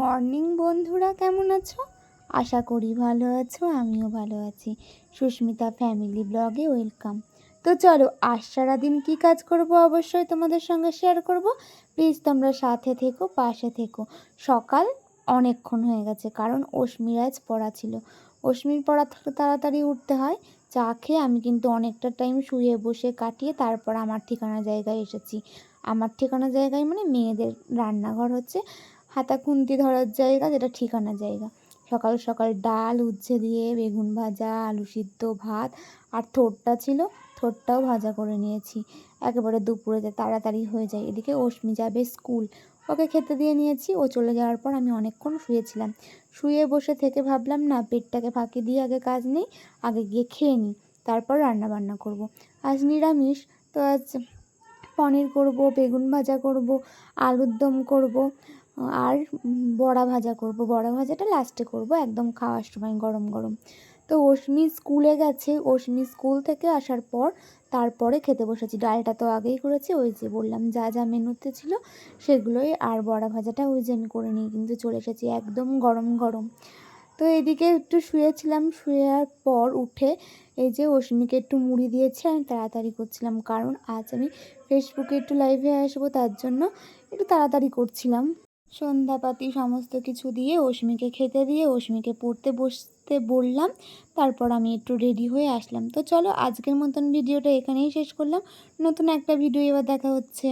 Morning বন্ধুরা, কেমন আছো? আশা করি ভালো আছো, আমিও ভালো আছি। সুস্মিতা ফ্যামিলি ব্লগে ওয়েলকাম তো চলো, আজ সারাদিন কী কাজ করব অবশ্যই তোমাদের সঙ্গে শেয়ার করব। প্লিজ তোমরা সাথে থেকো, পাশে থেকো। সকাল অনেকক্ষণ হয়ে গেছে, কারণ অশ্মির আজ পড়া ছিল। অশ্মির পড়া তাড়াতাড়ি উঠতে হয়। চা খেয়ে আমি কিন্তু অনেকটা টাইম শুয়ে বসে কাটিয়ে তারপর আমার ঠিকানা জায়গায় এসেছি। আমার ঠিকানা জায়গায় মানে মেয়েদের রান্নাঘর হচ্ছে। হাতা খুন্তি ধরার জায়গা, যেটা ঠিকানা জায়গা। সকাল সকাল ডাল উচ্ছে দিয়ে বেগুন ভাজা, আলু সিদ্ধ, ভাত আর থোরটা ছিল থোরটাও ভাজা করে নিয়েছি। একেবারে দুপুরেতে তাড়াতাড়ি হয়ে যায়, এদিকে অশ্মি যাবে স্কুল। ওকে খেতে দিয়ে নিয়েছি, ও চলে যাওয়ার পর আমি অনেকক্ষণ শুয়েছিলাম। শুয়ে বসে থেকে ভাবলাম, না, পেটটাকে ফাঁকি দিয়ে আগে কাজ নেই, আগে গিয়ে খেয়ে নিই, তারপর রান্না বান্না করব। আজ নিরামিষ, তো আজ পনির করব, বেগুন ভাজা করব আলুর দম করব। আর বড়া ভাজা করব। বড়া ভাজাটা লাস্টে করব, একদম খাওয়ার সময় গরম গরম। তো অশ্মি স্কুলে গেছে। অশ্মি স্কুল থেকে আসার পর তারপরে খেতে বসেছি। ডালটা তো আগেই করেছি, ওই যে বললাম, যা যা মেনুতে ছিল সেগুলোই আর বড়া ভাজাটা ওই যে আমি করে নিয়ে কিন্তু চলে এসেছি, একদম গরম গরম। তো এদিকে একটু শুয়েছিলাম, শুয়ের পর উঠে এই যে অশ্মিকে একটু মুড়ি দিয়েছি, আমি তাড়াতাড়ি করছিলাম, কারণ আজ আমি ফেসবুকে একটু লাইভে আসব, তার জন্য একটু তাড়াতাড়ি করছিলাম। সন্ধ্যাপাতি সমস্ত কিছু দিয়ে অশ্মিকে খেতে দিয়ে অশ্মিকে পড়তে বসতে বললাম। তারপর আমি একটু রেডি হয়ে আসলাম। তো চলো আজকের মতন ভিডিওটা এখানেই শেষ করলাম। নতুন একটা ভিডিও এবার দেখা হচ্ছে।